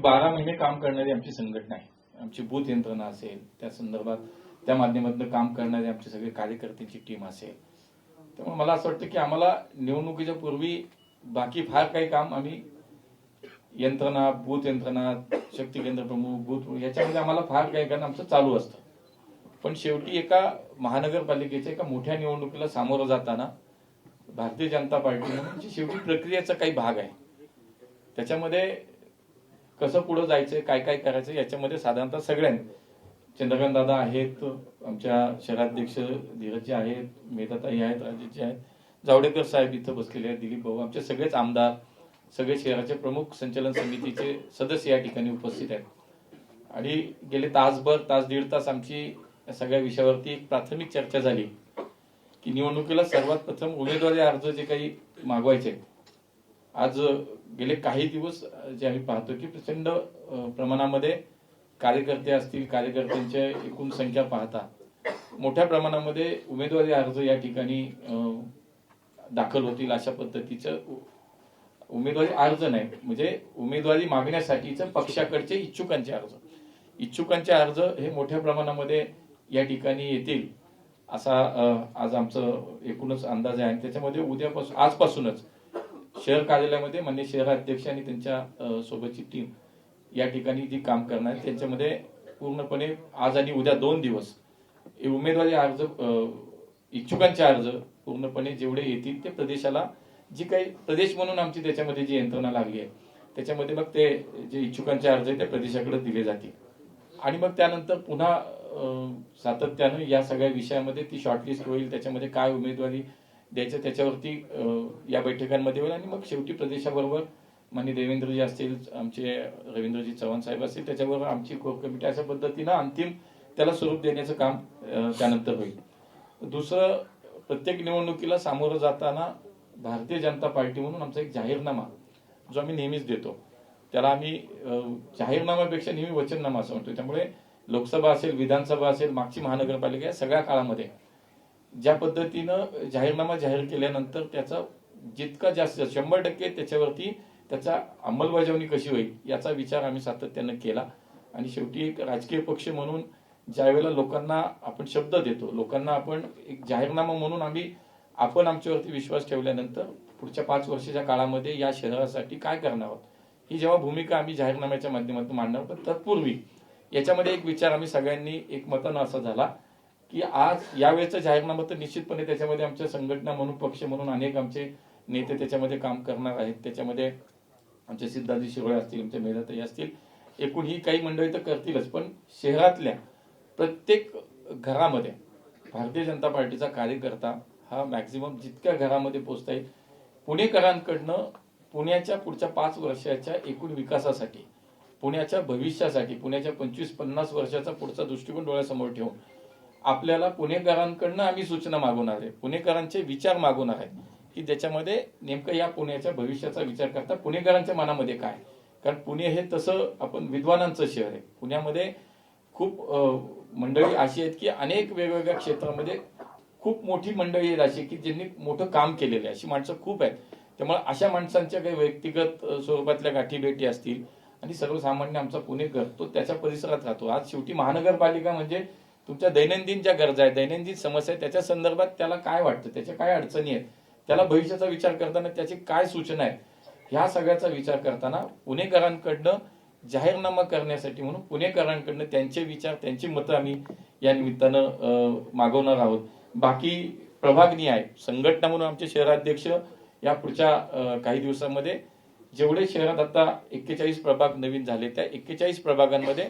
बारा महिने काम करणारी आमची संघटना आहे. आमची बूथ यंत्रणा असेल त्या संदर्भात त्या माध्यमातून काम करणारे आमचे सगळे कार्यकर्त्यांची टीम असेल. त्यामुळे मला असं वाटतं की आम्हाला निवडणुकीच्या पूर्वी बाकी फार काही काम आम्ही यंत्रणा बूथ यंत्रणा शक्ती केंद्र प्रमुख बूथ याच्यामध्ये आम्हाला फार काही कारण आमचं चालू असतं. पण शेवटी एका महानगरपालिकेच्या एका मोठ्या निवडणुकीला सामोरं जाताना भारतीय जनता पार्टी म्हणून शेवटी प्रक्रियेचा काही भाग आहे. त्याच्यामध्ये कसं पुढं जायचं काय काय करायचं याच्यामध्ये साधारणतः सगळ्यांनी. चंद्रकांत दादा आहेत आमच्या शहराध्यक्ष धीरजी आहेत मेधाताई आहेत राजेजी आहेत जावडेकर साहेब इथं बसलेले आहेत दिलीप भाऊ आमचे सगळेच आमदार सगळे शहराचे प्रमुख संचालन समितीचे सदस्य या ठिकाणी उपस्थित आहेत. आणि गेले तासभर तास दीड तास आमची या सगळ्या विषयावरती एक प्राथमिक चर्चा झाली की निवडणुकीला सर्वात प्रथम उमेदवारी अर्ज जे काही मागवायचे आज गेले काही दिवस जे आम्ही पाहतो की प्रचंड प्रमाणामध्ये कार्यकर्ते असतील कार्यकर्त्यांच्या एकूण संख्या पाहता मोठ्या प्रमाणामध्ये उमेदवारी अर्ज या ठिकाणी दाखल होतील अशा पद्धतीचं उमेदवारी अर्ज नाही. म्हणजे उमेदवारी मागण्यासाठीचं पक्षाकडचे इच्छुकांचे अर्ज. इच्छुकांचे अर्ज हे मोठ्या प्रमाणामध्ये या ठिकाणी येतील असा आज आमचं एकूणच अंदाज आहे. आणि त्याच्यामध्ये उद्यापासून आजपासूनच शहर कार्यालयामध्ये मान्य शहराध्यक्ष आणि त्यांच्या सोबतची टीम या ठिकाणी जी काम करणार आहे, त्यांच्यामध्ये पूर्णपणे आज आणि उद्या दोन दिवस उमेदवारी अर्ज इच्छुकांचे अर्ज पूर्णपणे जेवढे येतील ते प्रदेशाला जी काही प्रदेश म्हणून आमची त्याच्यामध्ये जी यंत्रणा लागली आहे त्याच्यामध्ये मग ते जे इच्छुकांचे अर्ज आहे ते प्रदेशाकडे दिले जातील. आणि मग त्यानंतर पुन्हा सातत्यानं या सगळ्या विषयामध्ये ती शॉर्टलिस्ट होईल त्याच्यामध्ये काय उमेदवारी द्यायचं त्याच्यावरती या बैठकांमध्ये होईल आणि मग शेवटी प्रदेशाबरोबर माननीय देवेंद्रजी असतील आमचे रवींद्रजी चव्हाण साहेब असतील त्याच्याबरोबर आमची कोर कमिटी अशा पद्धतीनं अंतिम त्याला स्वरूप देण्याचं काम त्यानंतर होईल. दुसरं प्रत्येक निवडणुकीला सामोरं जाताना भारतीय जनता पार्टी म्हणून आमचा एक जाहीरनामा जो आम्ही नेहमीच देतो. त्याला आम्ही जाहीरनाम्यापेक्षा नेहमी वचननामा असं म्हणतो. त्यामुळे लोकसभा असेल विधानसभा असेल मागची महानगरपालिका या सगळ्या काळामध्ये ज्या पद्धतीनं जाहीरनामा जाहीर केल्यानंतर त्याचा जितका जास्त शंभर टक्के त्याच्यावरती त्याचा अंमलबजावणी कशी होईल याचा विचार आम्ही सातत्यानं केला. आणि शेवटी एक राजकीय पक्ष म्हणून ज्यावेळेला लोकांना आपण शब्द देतो लोकांना आपण एक जाहीरनामा म्हणून आम्ही आपण आमच्यावरती विश्वास ठेवल्यानंतर पुढच्या पाच वर्षाच्या काळामध्ये या शहरासाठी काय करणार आहोत? ही जेव्हा भूमिका आम्ही जाहीरनाम्याच्या माध्यमातून मांडणार पण तत्पूर्वी याच्यामध्ये एक विचार आम्ही सगळ्यांनी एकमतानं असा झाला की आज यावेळेचा जाहीरनामा तर निश्चितपणे त्याच्यामध्ये आमच्या संघटना म्हणून पक्ष म्हणून अनेक आमचे नेते त्याच्यामध्ये काम करणार आहेत. त्याच्यामध्ये आमचे सिद्धार्थी शिरोळे असतील आमचे मेधाताई असतील. एकूण ही काही मंडळी तर करतीलच पण शहरातल्या प्रत्येक घरामध्ये भारतीय जनता पार्टीचा कार्यकर्ता हा मॅक्झिमम जितक्या घरामध्ये पोहोचता येईल पुणेकरांकडनं पुण्याच्या पुढच्या पाच वर्षाच्या एकूण विकासासाठी पुण्याच्या भविष्यासाठी पुण्याच्या पंचवीस पन्नास वर्षाचा पुढचा दृष्टिकोन डोळ्यासमोर ठेवून आपल्याला पुणेकरांकडनं आम्ही सूचना मागवणार आहे. पुणेकरांचे विचार मागवणार आहे. की ज्याच्यामध्ये नेमकं या पुण्याच्या भविष्याचा विचार करता पुणेकरांच्या मनामध्ये काय कारण पुणे हे तसं आपण विद्वानांचं शहर आहे. पुण्यामध्ये खूप मंडळी अशी आहेत की अनेक वेगवेगळ्या क्षेत्रामध्ये खूप मोठी मंडळी आहेत अशी की ज्यांनी मोठं काम केलेलं आहे. अशी माणसं खूप आहेत. त्यामुळे अशा माणसांच्या काही व्यक्तिगत स्वरूपातल्या गाठीभेटी असतील आणि सर्वसामान्य आमचा पुणेकर तो त्याच्या परिसरात राहतो. आज शेवटी महानगरपालिका म्हणजे तुमच्या दैनंदिन ज्या गरजा आहेत दैनंदिन समस्या आहेत त्याच्या संदर्भात त्याला काय वाटतं त्याच्या काय अडचणी आहेत त्याला भविष्याचा विचार करताना त्याची काय सूचना आहेत ह्या सगळ्याचा विचार करताना पुणेकरांकडनं जाहीरनामा करण्यासाठी म्हणून पुणेकरांकडनं त्यांचे विचार त्यांची मतं आम्ही या निमित्तानं अं, मागवणार आहोत. बाकी प्रभागनी आहे. संघटना म्हणून आमचे शहराध्यक्ष या पुढच्या काही दिवसामध्ये जेवढे शहरात आता एक्केचाळीस प्रभाग नवीन झाले त्या एक्केचाळीस प्रभागांमध्ये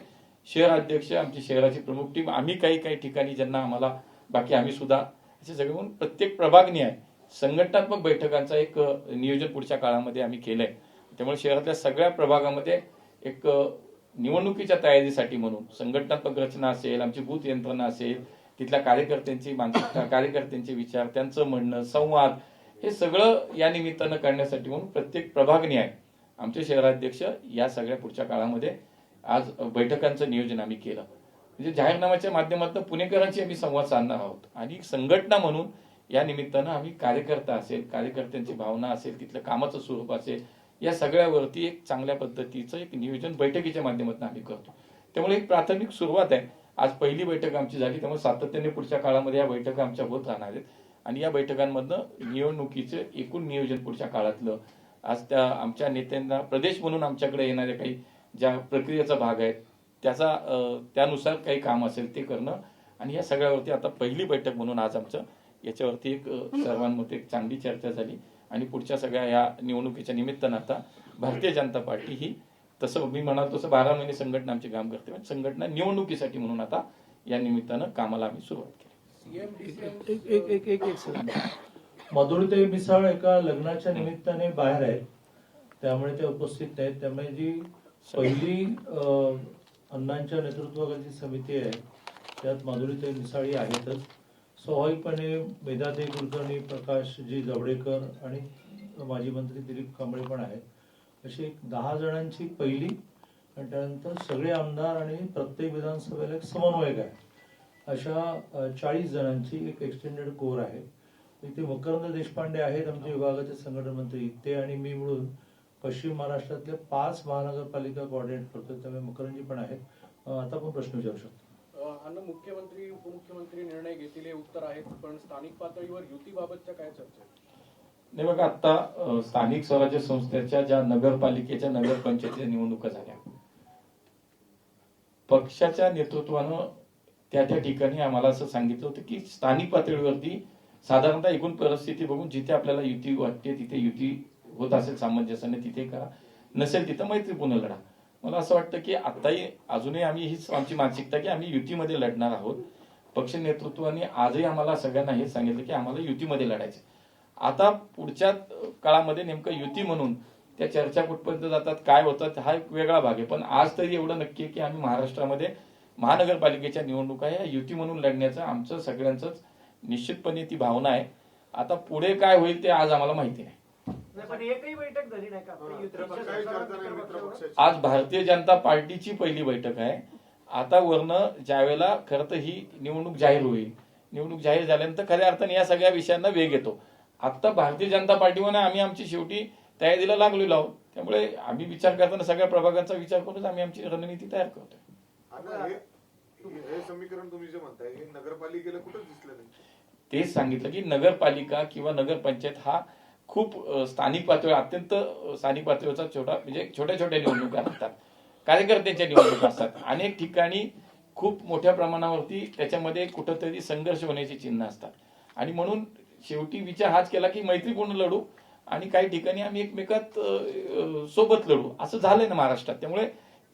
शहर अध्यक्ष आमची शहराची प्रमुख टीम आम्ही काही काही ठिकाणी ज्यांना आम्हाला बाकी आम्ही सुद्धा असे सगळे म्हणून प्रत्येक प्रभागनी आहे. संघटनात्मक बैठकांचा एक नियोजन पुढच्या काळामध्ये आम्ही केलंय. त्यामुळे शहरातल्या सगळ्या प्रभागामध्ये एक निवडणुकीच्या तयारीसाठी म्हणून संघटनात्मक रचना असेल आमची बूथ यंत्रणा असेल तिथल्या कार्यकर्त्यांची मानसिकता कार्यकर्त्यांचे विचार त्यांचं म्हणणं संवाद हे सगळं या निमित्तानं करण्यासाठी म्हणून प्रत्येक प्रभागनी आहे. आमचे शहराध्यक्ष या सगळ्या पुढच्या काळामध्ये आज बैठकांचं नियोजन आम्ही केलं. म्हणजे जाहीरनाम्याच्या माध्यमातून पुणेकरांशी आम्ही संवाद साधणार आहोत. आणि संघटना म्हणून या निमित्तानं आम्ही कार्यकर्ता असेल कार्यकर्त्यांची भावना असेल तिथलं कामाचं स्वरूप असेल या सगळ्यावरती एक चांगल्या पद्धतीचं एक नियोजन बैठकीच्या माध्यमातून आम्ही करतो. त्यामुळे एक प्राथमिक सुरुवात आहे. आज पहिली बैठक आमची झाली त्यामुळे सातत्याने पुढच्या काळामध्ये या बैठका आमच्या होत राहणार आहेत. आणि या बैठकांमधनं निवडणुकीचं एकूण नियोजन पुढच्या काळातलं. आज त्या आमच्या नेत्यांना प्रदेश म्हणून आमच्याकडे येणाऱ्या काही ज्या प्रक्रियेचा भाग आहे त्याचा त्यानुसार काही काम असेल ते करणं. आणि या सगळ्यावरती आता पहिली बैठक म्हणून आज आमचं याच्यावरती एक सर्वांमध्ये एक चांगली चर्चा झाली. आणि पुढच्या सगळ्या या निवडणुकीच्या निमित्तानं आता भारतीय जनता पार्टी ही तसं मी म्हणाल तसं बारा महिने संघटना आमची काम करते. पण संघटना निवडणुकीसाठी म्हणून आता या निमित्तानं कामाला आम्ही सुरुवात केली. एक एक एक एक एक सेकंद. मधुरते मिसाळ एका लग्नाच्या निमित्ताने बाहेर आहेत. त्यामुळे ते उपस्थित नाहीत त्यामुळे जी पहिली अं, अण्णांच्या नेतृत्वाखाली समिती आहे. त्यात माधुरीते मिसाळी आहेतच. स्वाभाविकपणे मेधाते कुलकर्णी प्रकाशजी जावडेकर आणि माजी मंत्री दिलीप कांबळे पण आहेत. अशी एक दहा जणांची पहिली आणि त्यानंतर सगळे आमदार आणि प्रत्येक विधानसभेला एक समन्वयक आहे. अशा चाळीस जणांची एक एक्सटेंडेड कोर आहे. इथे मकरंद देशपांडे आहेत आमचे विभागाचे संघटन मंत्री. ते आणि मी मिळून पश्चिम महाराष्ट्रातल्या पाच महानगरपालिका कोऑर्डिनेट करतो त्यामुळे मकरंदजी पण आहेत आता आपण प्रश्न विचारू शकतो अन्न मुख्यमंत्री उपमुख्यमंत्री निर्णय घेतील हे उत्तर आहेत पण स्थानिक पातळीवर युतीबाबतच्या काय चर्चा? नाही बघा आता स्थानिक स्वराज्य संस्थेच्या ज्या नगरपालिकेच्या नगरपंचायतीच्या निवडणुका झाल्या पक्षाच्या नेतृत्वानं त्या त्या ठिकाणी आम्हाला असं सांगितलं होतं की स्थानिक पातळीवरती साधारणतः एकूण परिस्थिती बघून जिथे आपल्याला युती वाटते तिथे युती होत असेल सामंजस्याने तिथे करा. नसेल तिथं मैत्रीपूर्ण लढा. मला असं वाटतं की आताही अजूनही आम्ही हीच आमची मानसिकता की आम्ही युतीमध्ये लढणार आहोत. पक्ष नेतृत्वाने आजही आम्हाला सगळ्यांना हे सांगितलं की आम्हाला युतीमध्ये लढायचं आता पुढच्या काळामध्ये नेमकं युती म्हणून त्या चर्चा कुठपर्यंत जातात काय होतात हा एक वेगळा भाग आहे. पण आज तरी एवढं नक्की आहे की आम्ही महाराष्ट्रामध्ये महानगरपालिकेच्या निवडणुका या युती म्हणून लढण्याचं आमचं सगळ्यांचंच निश्चितपणे ती भावना आहे. आता पुढे काय होईल ते आज आम्हाला माहिती आहे नाही, पण एकही बैठक झाली नाही का? आपल्या युतीच्या काही सरकार चर्चा नाही मित्रपक्षावर? मित्रपक्षाची. आज भारतीय जनता पार्टीची पहिली बैठक आहे. आता वरनं ज्यावेळेला खरं तर ही निवडणूक जाहीर होईल. निवडणूक जाहीर झाल्यानंतर खऱ्या अर्थाने या सगळ्या विषयांना वेग येतो. आता भारतीय जनता पार्टीमध्ये आम्ही आमची शेवटी तयारीला लागलेलो आहोत. त्यामुळे आम्ही विचार करताना सगळ्या प्रभागांचा विचार करूनच आम्ही आमची रणनीती तयार करतोय. आता हे हे समीकरण तुम्ही जे म्हणताय हे नगरपालिकेला कुठंच दिसलं नाही. तेच सांगितलं की नगरपालिका किंवा नगरपंचायत हा खूप स्थानिक पातळीवर अत्यंत स्थानिक पातळीवरचा छोटा म्हणजे छोट्या छोट्या निवडणुका असतात. कार्यकर्त्यांच्या निवडणुका असतात. अनेक ठिकाणी खूप मोठ्या प्रमाणावरती त्याच्यामध्ये कुठंतरी संघर्ष होण्याची चिन्ह असतात. आणि म्हणून शेवटी विचार हाच केला की मैत्रीपूर्ण लढू आणि काही ठिकाणी आम्ही एकमेकात सोबत लढू. असं झालंय ना महाराष्ट्रात. त्यामुळे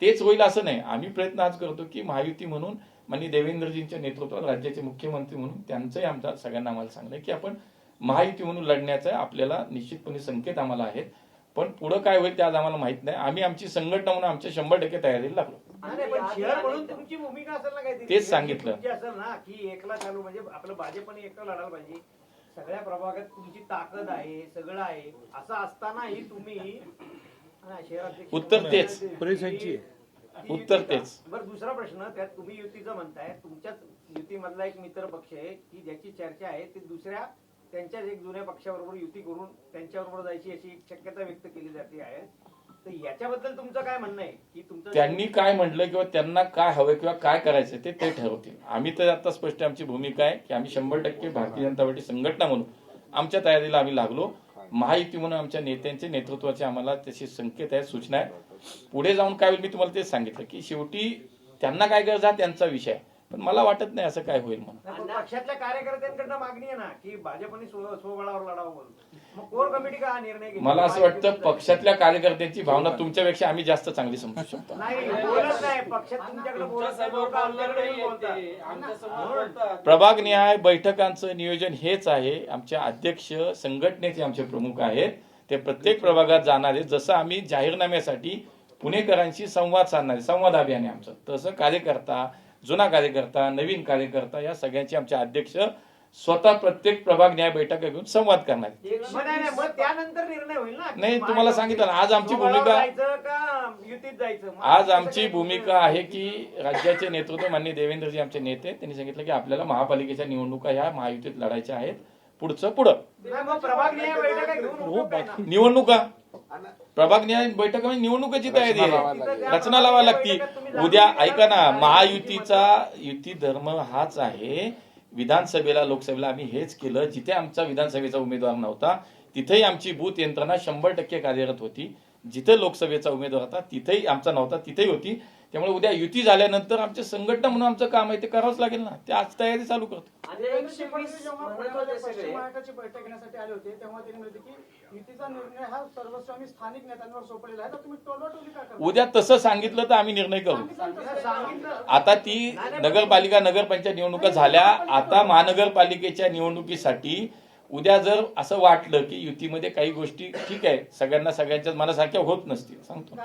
तेच होईल असं नाही. आम्ही प्रयत्न आज करतो की महायुती म्हणून माननीय देवेंद्रजींच्या नेतृत्वात राज्याचे मुख्यमंत्री म्हणून त्यांचंही आमचा सगळ्यांना आम्हाला सांगणं की आपण महायुती म्हणून लढण्याचा आपल्याला निश्चितपणे संकेत आम्हाला आहेत. पण पुढं काय होईल ते आज आम्हाला माहीत नाही. आम्ही आमची संघटना म्हणून आमच्या शंभर टक्के तयारीला लागलो. नाही, नाही, पण शहर म्हणून तुमची भूमिका असेल ना काहीतरी. तेच सांगितलं. तुमची असेल ना की एकला चालू म्हणजे आपलं भाजपने एकटं लढायला पाहिजे. सगळ्या प्रभागात तुमची ताकद आहे सगळं आहे. असं असतानाही तुम्ही उत्तर तेच. उत्तर? तेच. बरं दुसरा प्रश्न त्यात तुम्ही युतीचं म्हणताय. तुमच्याच युतीमधला एक मित्र पक्ष आहे की ज्याची चर्चा आहे ती दुसऱ्या त्यांच्याच एक जुन्या पक्षाबरोबर युती करून त्यांच्याबरोबर जायची अशी एक शक्यता व्यक्त केली जाते आहे. तर याच्याबद्दल तुमचं काय म्हणणं आहे? की तुमचं त्यांनी काय म्हटलं किंवा त्यांना काय हवं किंवा काय करायचं ते ते ठरवतील. आम्ही तर आता स्पष्ट आमची भूमिका आहे की आम्ही शंभर टक्के भारतीय जनता पार्टी संघटना म्हणून आमच्या तयारीला आम्ही लागलो. महायुती म्हणून आमच्या नेत्यांचे नेतृत्वाचे आम्हाला त्याचे संकेत आहेत सूचना आहेत. पुढे जाऊन काय होईल मी तुम्हाला ते सांगितलं की शेवटी त्यांना काय गरज हा त्यांचा विषय आहे. पण मला वाटत नाही असं काय होईल म्हणून. नाही, पण पक्षातल्या कार्यकर्त्यांकडनं मागणी आहे ना की भाजपने स्व- स्वबळावर लढावं म्हणून. मग कोर कमिटी का हा निर्णय घेतला? मला असं वाटतं पक्षातल्या कार्यकर्त्यांची भावना तुमच्यापेक्षा आम्ही जास्त चांगली समजू शकतो. नाही बोलत नाही. पक्षात तुमच्याकडे बोलत नाही लोक आमच्याकडे येऊन बोलतात. म्हणून प्रभाग निहाय बैठकांचं नियोजन हेच आहे. आमचे अध्यक्ष संघटनेचे आमचे प्रमुख आहेत. ते प्रत्येक प्रभागात जाणारे जसं आम्ही जाहीरनाम्यासाठी पुणेकरांशी संवाद साधणारे संवाद अभियान आहे आमचं. तसं कार्यकर्ता जुना कार्यकर्ता नवीन कार्यकर्ता या सगळ्यांचे आमचे अध्यक्ष स्वतः प्रत्येक प्रभाग न्याय बैठका घेऊन संवाद करणार नाही, नाही, मग त्यानंतर निर्णय होईल ना. की नाही, तुम्हाला सांगितलं ना, आज आमची भूमिका- आज आमची भूमिका आहे की राज्याचे नेतृत्व माननीय देवेंद्रजी आमचे नेते त्यांनी सांगितलं की आपल्याला महापालिकेच्या निवडणुका ह्या महायुतीत लढायच्या आहेत. पुढचं पुढं. नाही, मग प्रभाग निहाय बैठक म्हणजे निवडणुकीची तयारी आहे. रचना लावा लागती. उद्या ऐका ना महायुतीचा युती धर्म हाच आहे. विधानसभेला लोकसभेला आम्ही हेच केलं. जिथे आमचा विधानसभेचा उमेदवार नव्हता तिथेही आमची बूथ यंत्रणा शंभर टक्के कार्यरत होती. जिथे लोकसभेचा उमेदवार होता तिथेही आमचा नव्हता तिथेही होती. त्यामुळे उद्या युती झाल्यानंतर आमचे संघटना म्हणून आमचं काम आहे ते करावंच लागेल ना. ते आज तयारी चालू करतो. बैठक घेण्यासाठी आले होते तेव्हा युतीचा निर्णय हा स्थानिक नेत्यांवर सोपलेला आहे. तर तुम्ही उद्या तसं सांगितलं तर आम्ही निर्णय करू. आता ती नगरपालिका नगरपंचायत निवडणुका झाल्या. आता महानगरपालिकेच्या निवडणुकीसाठी उद्या जर असं वाटलं की युतीमध्ये काही गोष्टी ठीक आहे सगळ्यांना सगळ्यांच्याच मनासारख्या होत नसतील सांगतो.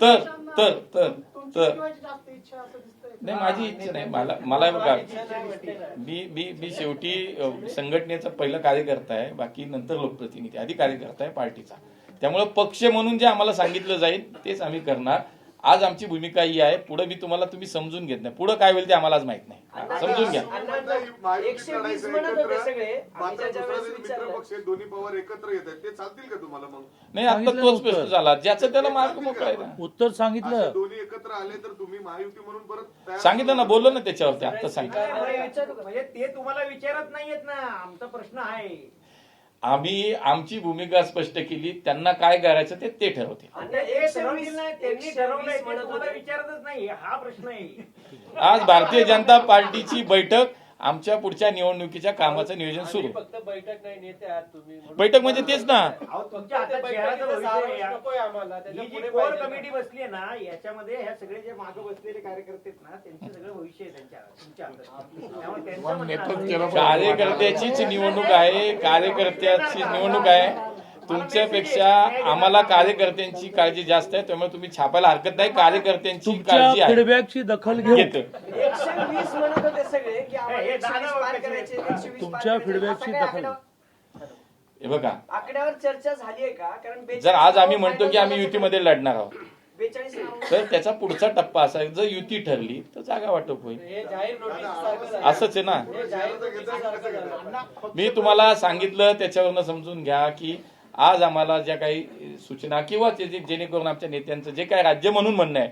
तर तर तर तर. नाही माझी इच्छा नाही. मला मला बघा मी मी मी शेवटी संघटनेचा पहिला कार्यकर्ता आहे बाकी नंतर लोकप्रतिनिधी आधी कार्यकर्ता आहे पार्टीचा. त्यामुळे पक्ष म्हणून जे आम्हाला सांगितलं जाईल तेच आम्ही करणार. आज आमची भूमिका ही आहे पुढे मी तुम्हाला तुम्ही समजून घेत नाही. पुढे काय होईल ते आम्हाला आज माहीत नाही. समजून घ्या. अण्णा एकशे वीस म्हणत होते सगळे आम्ही मात्र ज्याच्या दुसरा वेळेस जे मित्र विचारलं. पक्ष आहेत, दोन्ही पवार एकत्र येत आहेत ते चालतील का तुम्हाला मग? नाही आता तोच. प्रश्न झाला. ज्याचं त्याला मार्ग मोकळा आहे ना. उत्तर सांगितलं. दोन्ही एकत्र आले तर तुम्ही महायुती म्हणून परत सांगितलं ना बोललो ना त्याच्यावरती आता सांगितलं? म्हणजे ते तुम्हाला विचारत नाहीयेत ना. आमचा प्रश्न आहे. आम्ही आमची भूमिका स्पष्ट केली त्यांना काय करायचं ते ते ठरवते. हा आज भारतीय जनता पार्टीची बैठक आमच्या पुढच्या निवडणुकीच्या कामाचं नियोजन सुरू. फक्त बैठक नाही नेते आहात तुम्ही बैठक म्हणजे तेच ना. अहो तुमच्या हातात शहराचं भविष्य आहे या. नकोय आम्हाला. त्याच्या ही जी पुढे कोर पाहिजे ना. कमिटी बसली आहे ना याच्यामध्ये ह्या सगळे जे मागे बसलेले कार्यकर्ते आहेत ना त्यांचे सगळं भविष्य आहे त्यांच्या तुमच्या हातात. त्यामुळे त्यांचं म्हणणं असं- कार्यकर्त्याचीच निवडणूक आहे कार्यकर्त्याची निवडणूक आहे. तुमच्यापेक्षा आम्हाला कार्यकर्त्यांची काळजी जास्त आहे त्यामुळे तुम्ही छापायला हरकत नाही. कार्यकर्त्यांची काळजी आहे. फीडबॅकची दखल घेऊ घेतो हे तुमच्या काय दखल. हे बघा. आकड्यावर चर्चा झाली आहे का? कारण जर आज आम्ही म्हणतो की आम्ही युतीमध्ये लढणार आहोत. तर त्याचा पुढचा टप्पा असा आहे, जर युती ठरली तर जागा वाटप होईल. हे जाहीर नोटीस सारखं झालं. असंच आहे ना. मी तुम्हाला सांगितलं त्याच्यावरनं समजून घ्या की आज आम्हाला ज्या काही सूचना किंवा जे- जेणेकरून आमच्या नेत्यांचं जे काही राज्य म्हणून म्हणणं आहे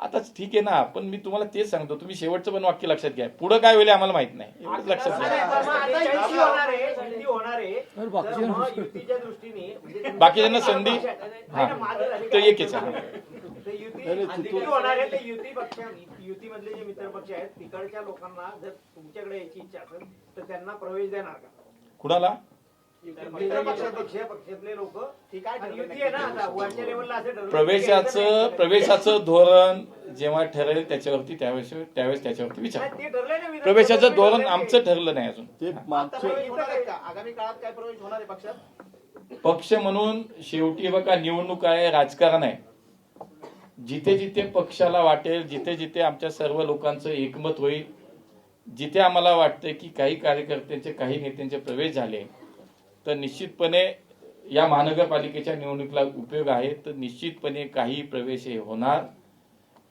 आता ठीक आहे ना पण मी तुम्हाला तेच सांगतो तुम्ही शेवटचं पण वाक्य लक्षात घ्या. पुढे काय होईल आम्हाला माहीत नाही. एवढंच लक्षात घ्या. म्हणजे बाकीच्यांना संधी- झाली तर? एकच युती युती होणार आहे तर युती पक्ष युतीमधले जे मित्र पक्ष आहेत तिकडच्या लोकांना जर तुमच्याकडे याची इच्छा असेल तर त्यांना प्रवेश देणार का? कुणाला? मित्र पक्ष पक्ष पक्षातले लोक युती आहे ना आता वरच्या लेवलला असं ठरवलं. प्रवेशाचं प्रवेशाचं धोरण जेव्हा ठरेल त्याच्यावरती त्यावेळेस त्यावेळेस त्याच्यावरती विचार नाही, करू. ते ठरलंय ना विधान प्रवेशाचं धोरण आमचं. ठरलं नाही अजून आता प्रवेश होणार आहे का? आगामी काळात काय प्रवेश होणार आहे पक्षात पक्ष म्हणून शेवटी बघा निवडणूक आहे राजकारण आहे जिथे जिथे पक्षाला वाटेल जिथे जिथे आमच्या सर्व लोकांचं एकमत होईल जिथे आम्हाला वाटतंय की काही कार्यकर्त्यांचे काही नेत्यांचे प्रवेश झाले तर निश्चितपणे या महानगरपालिकेच्या निवडणुकीला उपयोग आहे. तर निश्चितपणे काही प्रवेश हे होणार.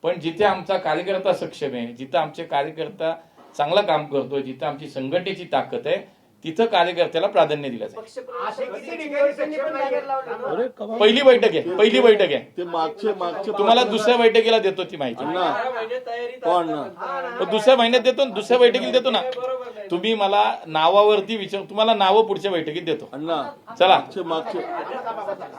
पण जिथे आमचा कार्यकर्ता सक्षम आहे जिथं आमचे कार्यकर्ता चांगलं काम करतोय जिथं आमची संघटनेची ताकद आहे तिथं कार्यकर्त्याला प्राधान्य दिलं जाईल. पहिली बैठक आहे पहिली बैठक आहे. ते मागचे मागचे तुम्हाला दुसऱ्या बैठकीला देतो ती माहिती. अण्णा हो. पण दुसऱ्या महिन्यात देतो ना, दुसऱ्या बैठकीला देतो ना. तुम्ही मला नावावरती विचार तुम्हाला नावं पुढच्या बैठकीत देतो. अण्णा चला. मागचे मागचे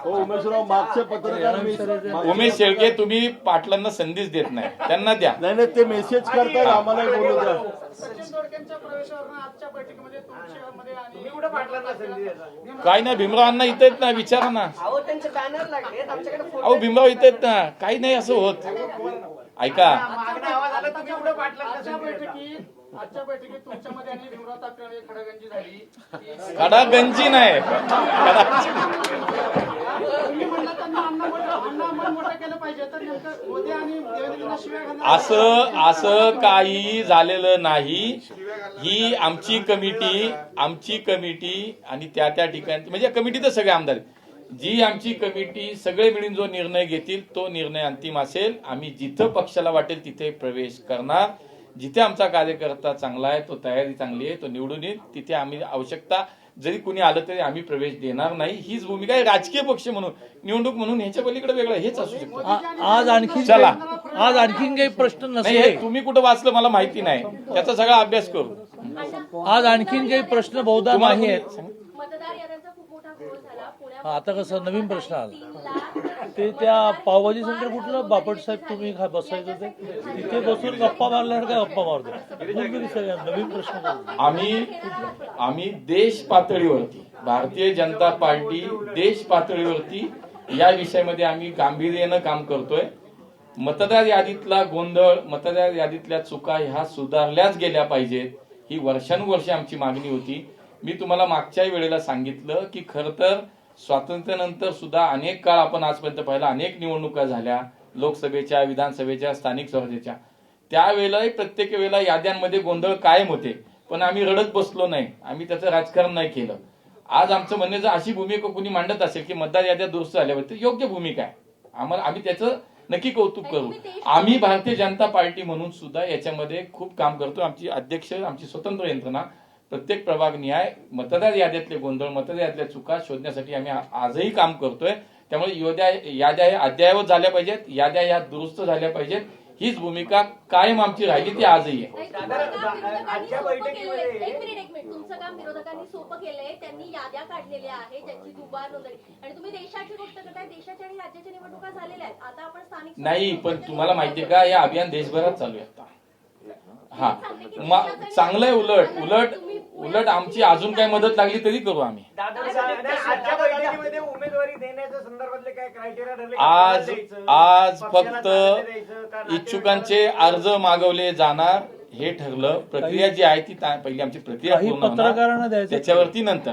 हो उमेशराव मागचे पत्रकार मी- मागचे- उमेश शेळके तुम्ही पाटलांना संधीच देत नाही. त्यांना द्या. नाही नाही ते मेसेज करतात आम्हाला बोलू द्या. सचिन दोडकेंच्या प्रवेशावर आजच्या बैठकीमध्ये तुमच्यामध्ये तुम्ही आणि कुठे पाटलांना संधी देता? काय नाही भीमरावांना इथं येत ना विचारा ना. अहो त्यांचे बॅनर लागले आमच्याकडे अहो फोटो भीमराव इथं येत ना. काही नाही असं होत. ऐका. आजच्या? बैठकीत तुमच्यामध्ये आणि भीमराव खडगंजी झाली. की खडागंजी नाही. तर असं असं काही झालेलं नाही. ही आमची कमिटी आमची कमिटी आणि त्या त्या ठिकाणी म्हणजे कमिटीतच सगळे आमदार आहेत. जी आमची कमिटी सगळे मिळून जो निर्णय घेतील तो निर्णय अंतिम असेल. आम्ही जिथं पक्षाला वाटेल तिथे प्रवेश करणार. जिथे आमचा कार्यकर्ता चांगला आहे तो तयारी चांगली आहे तो निवडून येईल तिथे आम्ही आवश्यकता जरी कुणी आलं तरी आम्ही प्रवेश देणार नाही. हीच भूमिका आहे राजकीय पक्ष म्हणून निवडणूक म्हणून ह्याच्या पलीकडे वेगळं हेच असू शकतं. आज आणखी चला. आज आणखीन काही प्रश्न नाही नसले. तुम्ही कुठं वाचलं मला माहिती नाही. त्याचा सगळा अभ्यास करू. आज आणखीन काही प्रश्न बहुधा नाही आहेत मतदार याद्यांचा खूप मोठा घोळ झाला हा, आता कसं नवीन प्रश्न आला. ते त्या पावभाजी सेंटर कुठलं? बापट साहेब तुम्ही खा- बसायचं ते. तिथे बसून गप्पा मारल्यावर काय गप्पा मारतो? नवीन प्रश्न आम्ही आम्ही देश पातळीवरती भारतीय जनता पार्टी देश पातळीवरती या विषयामध्ये आम्ही गांभीर्यानं काम करतोय. मतदार यादीतला गोंधळ मतदार यादीतल्या चुका ह्या सुधारल्याच गेल्या पाहिजेत. ही वर्षानुवर्षे आमची मागणी होती. मी तुम्हाला मागच्या वेळेला सांगितलं की खर तर स्वातंत्र्यानंतर सुद्धा अनेक काळ आपण आजपर्यंत पाहिला अनेक निवडणुका झाल्या लोकसभेच्या विधानसभेच्या स्थानिक स्वराज्याच्या त्यावेळेलाही प्रत्येक वेळेला याद्यांमध्ये गोंधळ कायम होते. पण आम्ही रडत बसलो नाही. आम्ही त्याचं राजकारण नाही केलं. आज आमचं म्हणणं जर अशी भूमिका कोणी मांडत असेल की मतदार याद्या दुरुस्त झाल्यावर योग्य भूमिका आहे. आम्हाला आम्ही त्याचं नक्की कौतुक करू. आम्ही भारतीय जनता पार्टी म्हणून सुद्धा याच्यामध्ये खूप काम करतो. आमची अध्यक्ष आमची स्वतंत्र यंत्रणा प्रत्येक प्रभाग न्याय मतदार याद्यातले गोंधळ मतदार याद्यातल्या चुका शोधण्यासाठी आम्ही आजही काम करतोय. त्यामुळे योद्या याद्या ह्या अद्ययावत झाल्या पाहिजेत याद्या ह्या दुरुस्त झाल्या पाहिजेत. हीच भूमिका कायम आमची राहिली ती आजही आहे. नाही, दादा, तुमचं काम विरोधकांनी आजच्या सोपं बैठकीमध्ये- केलंय. एक मिनिट एक मिनिट. तुमचं काम विरोधकांनी सोपं केलंय. त्यांनी याद्या काढलेल्या आहेत ज्यांची दुबार नोंदणी. आणि तुम्ही देशाची गोष्ट करताय. देशाच्या आणि राज्याच्या निवडणुका झालेल्या आहेत. आता आपण स्थानिक नाही पण तुम्हाला माहितीये का हे अभियान देशभरात चालू आहे आता. हा. मा- चांगलं आहे उलट. उलट उलट आमची अजून काही मदत लागली तरी करू आम्ही. दादा आजच्या बैठकीमध्ये उमेदवारी देण्याच्या संदर्भातले काय क्रायटेरिया ठरले? आज आज फक्त इच्छुकांचे अर्ज मागवले जाणार हे ठरलं. प्रक्रिया जी आहे ती ता- पहिली आमची प्रक्रिया काही पूर्ण होणार. पत्रकारांना द्यायचं. त्याच्यावरती नंतर.